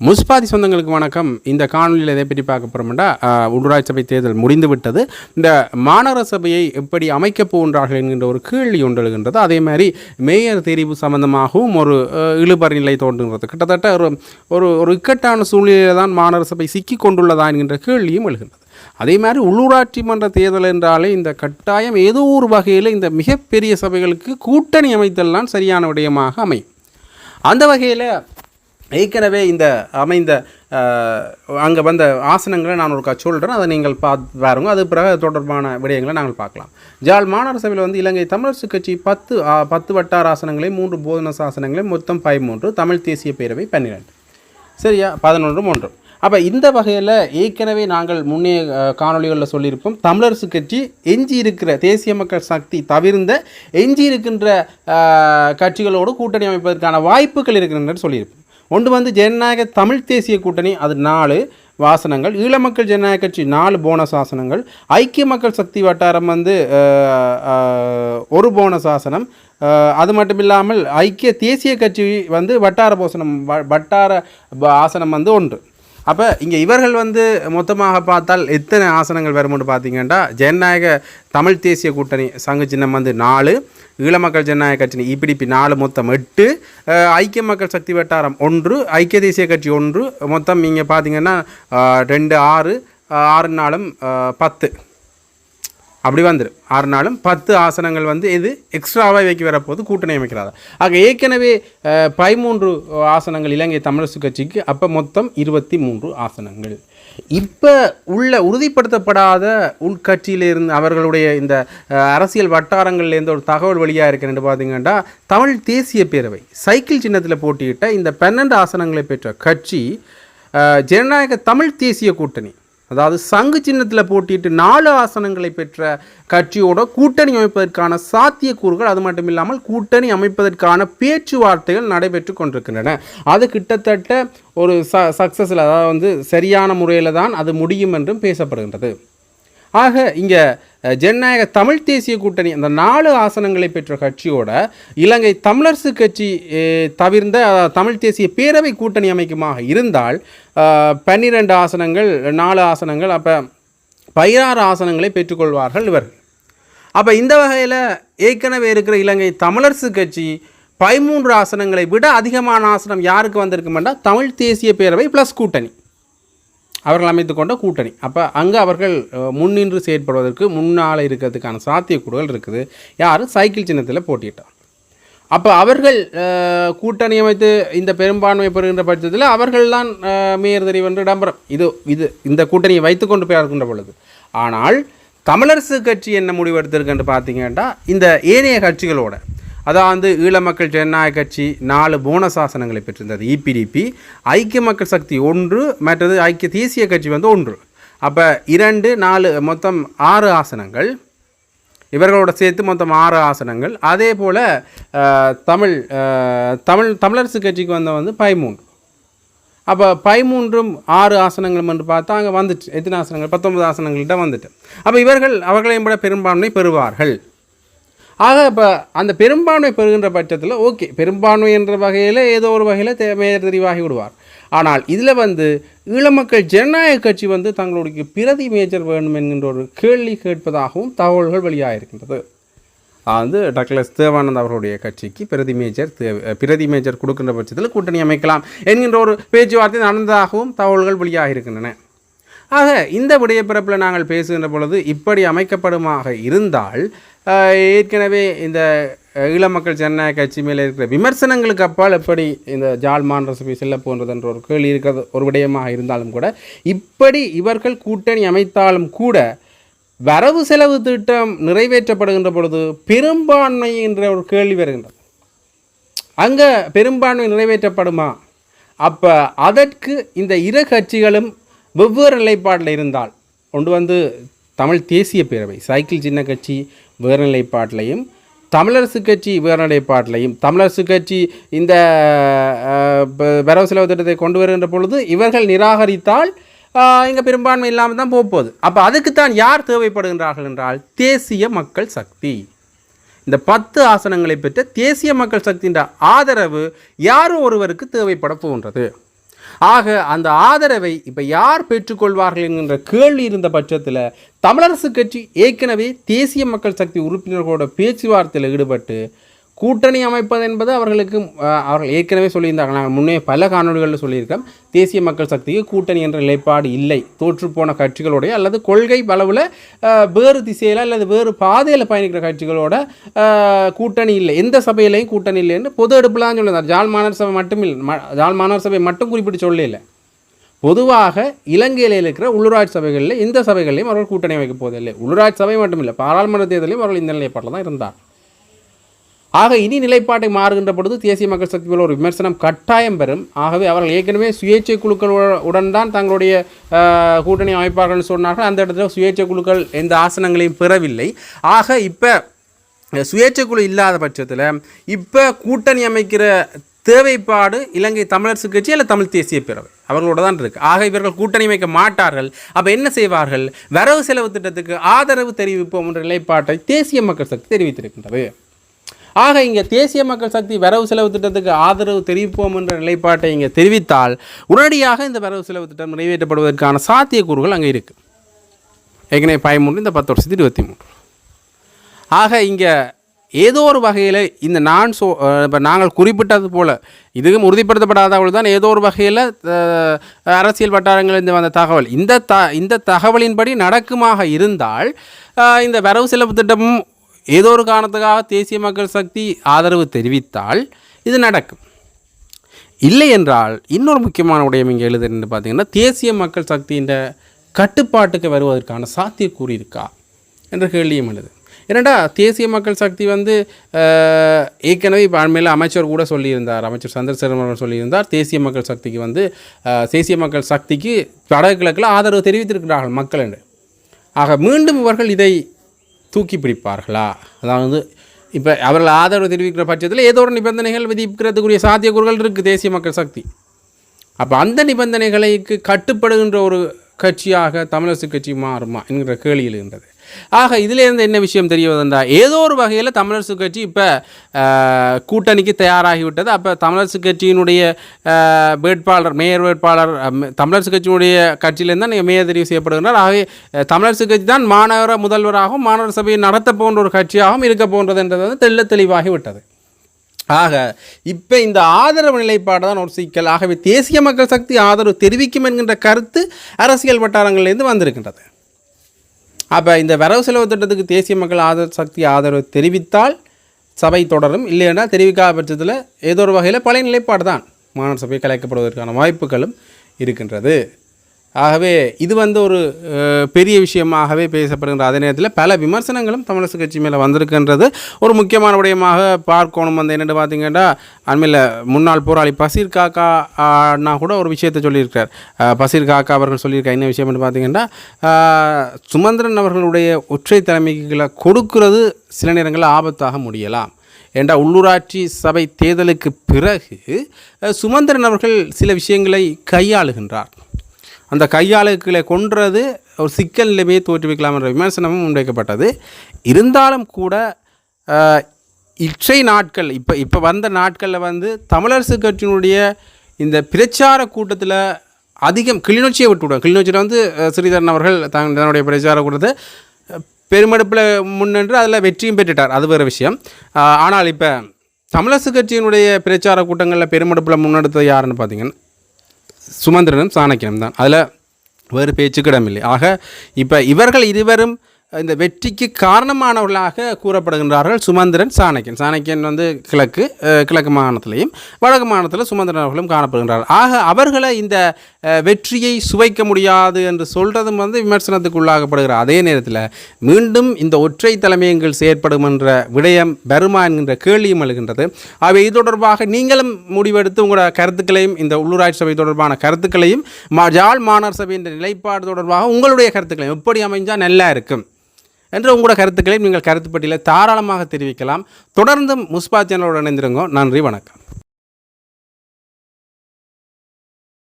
முஸ்பாதி சொந்தங்களுக்கு வணக்கம். இந்த காணொலியில் எதை பற்றி பார்க்க போகிறோம்னா உள்ளூராட்சி சபை தேர்தல் முடிந்துவிட்டது. இந்த மாநகர சபையை எப்படி அமைக்கப் போகின்றார்கள் என்கின்ற ஒரு கேள்வி ஒன்று எழுகின்றது. அதே மாதிரி மேயர் தெரிவு சம்பந்தமாகவும் ஒரு அஹ், இழுபறி நிலை தோன்றுகிறது. கிட்டத்தட்ட ஒரு ஒரு ஒரு இக்கட்டான சூழ்நிலையில் தான் மாநகர சபை சிக்கி கொண்டுள்ளதா என்கின்ற கேள்வியும் எழுகின்றது. அதே மாதிரி உள்ளூராட்சி மன்ற தேர்தல் என்றாலே இந்த கட்டாயம் ஏதோ ஒரு வகையில் இந்த மிகப்பெரிய சபைகளுக்கு கூட்டணி அமைத்தல் தான் சரியான விடயமாக அமையும். அந்த வகையில் ஏற்கனவே இந்த அமைந்த அங்கே வந்த ஆசனங்களை நான் ஒரு சொல்கிறேன் அதை நீங்கள் பா பாருங்க. அது பிறகு தொடர்பான விடயங்களை நாங்கள் பார்க்கலாம். ஜால் மாநகர சபையில் வந்து இலங்கை தமிழரசு கட்சி பத்து பத்து வட்டார ஆசனங்களையும் மூன்று போதன சாசனங்களையும் மொத்தம் பதிமூன்று தமிழ் தேசிய பேரவை பன்னிரெண்டு. சரியா? பதினொன்று மூன்று. அப்போ இந்த வகையில் ஏற்கனவே நாங்கள் முன்னே காணொளிகளில் சொல்லியிருப்போம். தமிழரசு கட்சி எஞ்சி இருக்கிற தேசிய மக்கள் சக்தி தவிர்ந்த எஞ்சி இருக்கின்ற கட்சிகளோடு கூட்டணி அமைப்பதற்கான வாய்ப்புகள் இருக்கின்றன சொல்லியிருப்போம். ஒன்று வந்து ஜனநாயக தமிழ் தேசிய கூட்டணி அது நாலு வாசனங்கள். ஈழமக்கள் ஜனநாயக கட்சி நாலு போனஸ் ஆசனங்கள் ஐக்கிய மக்கள் சக்தி வட்டாரம் வந்து ஒரு போனஸ் ஆசனம் அது மட்டும் இல்லாமல் ஐக்கிய தேசிய கட்சி வந்து வட்டார போசனம் வ- வட்டார ஆசனம் வந்து ஒன்று. அப்போ இங்கே இவர்கள் வந்து மொத்தமாக பார்த்தால் எத்தனை ஆசனங்கள் வரும்னு பார்த்தீங்கன்னா ஜனநாயக தமிழ் தேசிய கூட்டணி சங்கு சின்னம் வந்து நாலு ஈழமக்கள் ஜனநாயக கட்சி இபிடிபி நாலு மொத்தம் எட்டு ஐக்கிய மக்கள் சக்தி வட்டாரம் ஒன்று ஐக்கிய தேசிய கட்சி ஒன்று மொத்தம் இங்கே பார்த்தீங்கன்னா ரெண்டு ஆறு ஆறு நாளும் பத்து. அப்படி வந்துடும் ஆறு நாளும் பத்து ஆசனங்கள் வந்து இது எக்ஸ்ட்ராவாக வைக்க வரப்போது கூட்டணி அமைக்கிறாங்க ஆக ஏற்கனவே பதிமூன்று ஆசனங்கள் இலங்கை தமிழரசு கட்சிக்கு அப்போ மொத்தம் இருபத்தி மூன்று ஆசனங்கள். இப்போ உள்ள உறுதிப்படுத்தப்படாத உள்கட்சியிலிருந்து அவர்களுடைய இந்த அரசியல் வட்டாரங்கள்லேருந்து ஒரு தகவல் வழியாக இருக்குன்னு பார்த்தீங்கன்னா தமிழ் தேசிய பேரவை சைக்கிள் சின்னத்தில் போட்டியிட்ட இந்த பன்னெண்டு ஆசனங்களை பெற்ற கட்சி ஜனநாயக தமிழ் தேசிய கூட்டணி அதாவது சங்கு சின்னத்தில் போட்டியிட்டு நாலு ஆசனங்களை பெற்ற கட்சியோட கூட்டணி அமைப்பதற்கான சாத்தியக்கூறுகள் அது மட்டும் இல்லாமல் கூட்டணி அமைப்பதற்கான பேச்சுவார்த்தைகள் நடைபெற்று கொண்டிருக்கின்றன. அது கிட்டத்தட்ட ஒரு ச சக்ஸஸில் அதாவது வந்து சரியான முறையில் தான் அது முடியும் என்றும் பேசப்படுகின்றது. ஆக இங்கே ஜனநாயக தமிழ் தேசிய கூட்டணி அந்த நாலு ஆசனங்களை பெற்ற கட்சியோட இலங்கை தமிழரசு கட்சி தவிர்ந்த தமிழ் தேசிய பேரவை கூட்டணி அமைக்குமாக இருந்தால் பன்னிரெண்டு ஆசனங்கள் நாலு ஆசனங்கள் அப்போ பதினாறு ஆசனங்களை பெற்றுக்கொள்வார்கள் இவர்கள். அப்போ இந்த வகையில் ஏற்கனவே இருக்கிற இலங்கை தமிழரசு கட்சி பதிமூன்று ஆசனங்களை விட அதிகமான ஆசனம் யாருக்கு வந்திருக்குமெண்டா தமிழ் தேசிய பேரவை ப்ளஸ் கூட்டணி. அவர்கள் அமைத்து கொண்ட கூட்டணி. அப்போ அங்கே அவர்கள் முன்னின்று செயற்படுவதற்கு முன்னால் இருக்கிறதுக்கான சாத்தியக்கூறுகள் இருக்குது. யார்? சைக்கிள் சின்னத்தில் போட்டியிட்டார். அப்போ அவர்கள் கூட்டணி அமைத்து இந்த பெரும்பான்மை பெறுகின்ற பட்சத்தில் அவர்கள்தான் தான் மேயர் தெரிவென்று இடம்பெறும். இது இது இந்த கூட்டணியை வைத்துக்கொண்டு போய் இருக்கின்ற பொழுது. ஆனால் தமிழரசு கட்சி என்ன முடிவெடுத்திருக்குன்னு பார்த்தீங்கன்னா இந்த ஏனைய கட்சிகளோட அதாவது ஈழ மக்கள் ஜனநாயக கட்சி நாலு போனஸ் ஆசனங்களை பெற்றிருந்தது. இபிடிபி ஐக்கிய மக்கள் சக்தி ஒன்று மற்றது ஐக்கிய தேசிய கட்சி வந்து ஒன்று. அப்போ இரண்டு நாலு மொத்தம் ஆறு ஆசனங்கள். இவர்களோட சேர்த்து மொத்தம் ஆறு ஆசனங்கள். அதே போல் தமிழ் தமிழ் தமிழரசு கட்சிக்கு வந்த வந்து பதிமூன்று. அப்போ பதிமூன்றும் ஆறு ஆசனங்களும் என்று பார்த்தா அங்கே வந்துட்டு எத்தனை ஆசனங்கள்? பத்தொன்பது ஆசனங்கள்கிட்ட வந்துட்டு. அப்போ இவர்கள் அவர்களையும் விட பெரும்பான்மை பெறுவார்கள். ஆக இப்போ அந்த பெரும்பான்மை பெறுகின்ற பட்சத்தில் ஓகே பெரும்பான்மை என்ற வகையில் ஏதோ ஒரு வகையில் தே மேயர் தெரிவாகி விடுவார். ஆனால் இதில் வந்து ஈழமக்கள் ஜனநாயக கட்சி வந்து தங்களுடைய பிரதி மேஜர் வேணும் என்கின்ற ஒரு கேள்வி கேட்பதாகவும் தகவல்கள் வெளியாக இருக்கின்றது அது வந்து டக்ளஸ் தேவானந்த் அவர்களுடைய கட்சிக்கு பிரதி மேஜர் தேவை பிரதி மேஜர் கொடுக்கின்ற பட்சத்தில் கூட்டணி அமைக்கலாம் என்கின்ற ஒரு பேச்சுவார்த்தை நடந்ததாகவும் தகவல்கள் வெளியாக இருக்கின்றன ஆக இந்த விடயப்பிறப்பில் நாங்கள் பேசுகின்ற பொழுது இப்படி அமைக்கப்படுமாக இருந்தால் ஏற்கனவே இந்த ஈழ மக்கள் ஜனநாயக கட்சி மேலே இருக்கிற விமர்சனங்களுக்கு அப்பால் எப்படி இந்த ஜால்மான் ரசபி செல்ல போன்றதுன்ற ஒரு கேள்வி இருக்கிறது ஒரு விடயமாக இருந்தாலும் கூட இப்படி இவர்கள் கூட்டணி அமைத்தாலும் கூட வரவு செலவு திட்டம் நிறைவேற்றப்படுகின்ற பொழுது பெரும்பான்மை என்ற ஒரு கேள்வி வருகின்றது. அங்கே பெரும்பான்மை நிறைவேற்றப்படுமா? அப்போ அதற்கு இந்த இரு கட்சிகளும் வெவ்வேறு நிலைப்பாட்டில் இருந்தால் ஒன்று வந்து தமிழ் தேசிய பேரவை சைக்கிள் சின்ன கட்சி வேறு தமிழரசு கட்சி வேறு தமிழரசு கட்சி இந்த வரவு செலவு திட்டத்தை கொண்டு வருகின்ற பொழுது இவர்கள் நிராகரித்தால் இங்கே பெரும்பான்மை இல்லாமல் தான் போகப்போகுது போகுது அப்போ அதுக்குத்தான் யார் தேவைப்படுகின்றார்கள் என்றால் தேசிய மக்கள் சக்தி. இந்த பத்து ஆசனங்களை பெற்ற தேசிய மக்கள் சக்தியின் ஆதரவு யாரோ ஒருவருக்கு தேவைப்பட போகின்றது. ஆக அந்த ஆதரவை இப்போ யார் பெற்றுக்கொள்வார்கள் என்கின்ற கேள்வி இருந்த பட்சத்தில் தமிழரசு கட்சி ஏற்கனவே தேசிய மக்கள் சக்தி உறுப்பினர்களோட பேச்சுவார்த்தையில் ஈடுபட்டு கூட்டணி அமைப்பது என்பது அவர்களுக்கு அவர்கள் ஏற்கனவே சொல்லியிருந்தாங்க. நாங்கள் முன்னே பல காணொலிகளில் சொல்லியிருக்கோம். தேசிய மக்கள் சக்திக்கு கூட்டணி என்ற நிலைப்பாடு இல்லை. தோற்றுப்போன கட்சிகளுடைய அல்லது கொள்கை அளவில் வேறு திசையில் அல்லது வேறு பாதையில் பயணிக்கிற கட்சிகளோட கூட்டணி இல்லை. எந்த சபையிலையும் கூட்டணி இல்லைன்னு பொது எடுப்பில் தான் சொல்லியிருந்தார். ஜாழ் மாநகர சபை மட்டும் இல்லை ம- ஜாழ் மாநகர சபை மட்டும் குறிப்பிட்டு சொல்லல. பொதுவாக இலங்கையில் இருக்கிற உள்ளூராட்சி சபைகளில் இந்த சபைகளையும் அவர்கள் கூட்டணி வைக்க போவதில்லை. உள்ளூராட்சி சபை மட்டும் இல்லை பாராளுமன்ற தேர்தலையும் அவர்கள் இந்த நிலைப்பாட்டில் தான் இருந்தார். ஆக இனி நிலைப்பாட்டை மாறுகின்ற பொழுது தேசிய மக்கள் சக்தி மேல் ஒரு விமர்சனம் கட்டாயம் பெறும். ஆகவே அவர்கள் ஏற்கனவே சுயேட்சை குழுக்கள் உடன் தான் தங்களுடைய கூட்டணி அமைப்பார்கள் சொன்னார்கள். அந்த இடத்துல சுயேட்சை குழுக்கள் எந்த ஆசனங்களையும் பெறவில்லை. ஆக இப்போ சுயேட்சை குழு இல்லாத பட்சத்தில் இப்போ கூட்டணி அமைக்கிற தேவைப்பாடு இலங்கை தமிழரசு கட்சி அல்ல தமிழ் தேசிய பேரவை. அவர்களோட தான் இருக்குது ஆக இவர்கள் கூட்டணி அமைக்க மாட்டார்கள். அப்போ என்ன செய்வார்கள்? வரவு செலவு திட்டத்துக்கு ஆதரவு தெரிவிப்போம் என்ற நிலைப்பாட்டை தேசிய மக்கள் சக்தி தெரிவித்திருக்கின்றது. ஆக இங்கே தேசிய மக்கள் சக்தி வரவு செலவு திட்டத்துக்கு ஆதரவு தெரிவிப்போம் என்ற நிலைப்பாட்டை இங்கே தெரிவித்தால் உடனடியாக இந்த வரவு செலவு திட்டம் நிறைவேற்றப்படுவதற்கான சாத்தியக்கூறுகள் அங்கே இருக்குது ஏற்கனவே பயமூன்று இந்த பத்து வருஷத்து இருபத்தி மூன்று. ஆக இங்கே ஏதோ ஒரு வகையில் இந்த நான் சோ இப்போ நாங்கள் குறிப்பிட்டது போல் இதுவும் உறுதிப்படுத்தப்படாதவள் தான் ஏதோ ஒரு வகையில் அரசியல் வட்டாரங்களிலிருந்து வந்த தகவல். இந்த த இந்த தகவலின்படி நடக்குமாக இருந்தால் இந்த வரவு செலவு திட்டமும் ஏதோ ஒரு காரணத்துக்காக தேசிய மக்கள் சக்தி ஆதரவு தெரிவித்தால் இது நடக்கும். இல்லை என்றால் இன்னொரு முக்கியமான விடயம் இங்கே எழுதுன்னு பார்த்தீங்கன்னா தேசிய மக்கள் சக்தியின் கட்டுப்பாட்டுக்கு வருவதற்கான சாத்தியக்கூறு இருக்கா என்ற கேள்வியும் எழுது. ஏன்னாடா தேசிய மக்கள் சக்தி வந்து ஏற்கனவே இப்போ அண்மையில் அமைச்சர் கூட சொல்லியிருந்தார் அமைச்சர் சந்திரசேகரன் அவர்கள் சொல்லியிருந்தார் தேசிய மக்கள் சக்திக்கு வந்து தேசிய மக்கள் சக்திக்கு வடக்கு கிழக்கில் ஆதரவு தெரிவித்திருக்கிறார்கள் மக்கள் என்று. ஆக மீண்டும் இவர்கள் இதை தூக்கி பிடிப்பார்களா? அதாவது இப்போ அவர்கள் ஆதரவு தெரிவிக்கிற பட்சத்தில் ஏதோ ஒரு நிபந்தனைகள் விதிக்கிறதுக்குரிய சாத்தியக்கூறுகள் இருக்குது தேசிய மக்கள் சக்தி. அப்போ அந்த நிபந்தனைகளுக்கு கட்டுப்படுகின்ற ஒரு கட்சியாக தமிழரசு கட்சி மாறுமா என்கிற கேள்வி எழுகின்றது ஆக இதிலேருந்து என்ன விஷயம் தெரிய ஏதோ ஒரு வகையில் தமிழரசு கட்சி இப்போ கூட்டணிக்கு தயாராகிவிட்டது. அப்போ தமிழரசு கட்சியினுடைய வேட்பாளர் மேயர் வேட்பாளர் தமிழரசு கட்சியினுடைய கட்சியிலேருந்து தான் நீங்கள் மேயர் தெரிவு செய்யப்படுகிறார் ஆகவே தமிழரசு கட்சி தான் மாநகர முதல்வராகவும் மாநகர சபையை நடத்த போன்ற ஒரு கட்சியாகவும் இருக்க போன்றது என்றது வந்து தெள்ள தெளிவாகிவிட்டது ஆக இப்போ இந்த ஆதரவு நிலைப்பாடு தான் ஒரு சிக்கல். ஆகவே தேசிய மக்கள் சக்தி ஆதரவு தெரிவிக்கும் என்கின்ற கருத்து அரசியல் வட்டாரங்கள்லேருந்து வந்திருக்கின்றது. அப்போ இந்த வரவு செலவு திட்டத்துக்கு தேசிய மக்கள் ஆதரவு சக்தி ஆதரவு தெரிவித்தால் சபை தொடரும். இல்லைன்னா தெரிவிக்காத பட்சத்தில் ஏதோ ஒரு வகையில் பழைய நிலைப்பாடு தான். மாநில சபை கலைக்கப்படுவதற்கான வாய்ப்புகளும் இருக்கின்றது. ஆகவே இது வந்து ஒரு பெரிய விஷயமாகவே பேசப்படுகின்ற அதே நேரத்தில் பல விமர்சனங்களும் தமிழரசு கட்சி மேலே வந்திருக்கின்றது. ஒரு முக்கியமான விடயமாக பார்க்கணும் வந்து என்னென்னு பார்த்தீங்கன்னா அண்மையில் முன்னாள் போராளி பசீர் காக்கா கூட ஒரு விஷயத்தை சொல்லியிருக்கார் பசீர் காக்கா அவர்கள் சொல்லியிருக்கார் என்ன விஷயம்னு பார்த்தீங்கன்னா சுமந்திரன் அவர்களுடைய ஒற்றை தலைமைகளை கொடுக்கிறது சில நேரங்களில் ஆபத்தாக முடியலாம். ஏண்டா உள்ளூராட்சி சபை தேர்தலுக்கு பிறகு சுமந்திரன் அவர்கள் சில விஷயங்களை கையாளுகின்றார். அந்த கையாளுகளை கொன்றது ஒரு சிக்கல் நிலைமையை தோற்றுவிக்கலாம் என்ற விமர்சனமும் முன்வைக்கப்பட்டது. இருந்தாலும் கூட இச்சை இற்றை நாட்கள் இப்போ இப்போ வந்த நாட்களில் வந்து தமிழரசு கட்சியினுடைய இந்த பிரச்சார கூட்டத்தில் அதிகம் கிளிநொச்சியை விட்டுவிடும் கிளிநொச்சியில் வந்து ஸ்ரீதரன் அவர்கள் தன் தன்னுடைய பிரச்சார கூட்டத்தை பெருமெடுப்பில் முன்னின்று அதில் வெற்றியும் பெற்றுட்டார். அது வேறு விஷயம். ஆனால் இப்போ தமிழரசு கட்சியினுடைய பிரச்சார கூட்டங்களில் பெருமெடுப்பில் முன்னெடுத்தது யாருன்னு பார்த்தீங்கன்னா சுமந்திரனும் சாணக்கியனும் தான். அதில் வேறு பேச்சுக்கிடமில்லை. ஆக இப்போ இவர்கள் இருவரும் இந்த வெற்றிக்கு காரணமானவர்களாக கூறப்படுகின்றார்கள் சுமந்திரன் சாணக்கியன். சாணக்கியன் வந்து கிழக்கு கிழக்கு மாகாணத்திலையும் வடக்கு மாகாணத்தில் சுமந்திரன் அவர்களும் காணப்படுகின்றார்கள். ஆக அவர்களை இந்த வெற்றியை சுவைக்க முடியாது என்று சொல்கிறதும் வந்து விமர்சனத்துக்கு உள்ளாகப்படுகிற அதே நேரத்தில் மீண்டும் இந்த ஒற்றை தலைமையங்கள் செயற்படும் என்ற விடயம் வருமா என்கின்ற கேள்வியும் எழுகின்றது. அவை இது தொடர்பாக நீங்களும் முடிவெடுத்து உங்களோட கருத்துக்களையும் இந்த உள்ளூராட்சி சபை தொடர்பான கருத்துக்களையும் மா ஜாழ் சபை சபையின் நிலைப்பாடு தொடர்பாக உங்களுடைய கருத்துக்களையும் எப்படி அமைஞ்சால் நல்லா இருக்கும் என்ற உங்களோட கருத்துக்களையும் நீங்கள் கருத்துப்பட்டியில் தாராளமாக தெரிவிக்கலாம். தொடர்ந்தும் முஸ்பா சேனலோடு இணைந்திருங்க. நன்றி வணக்கம்.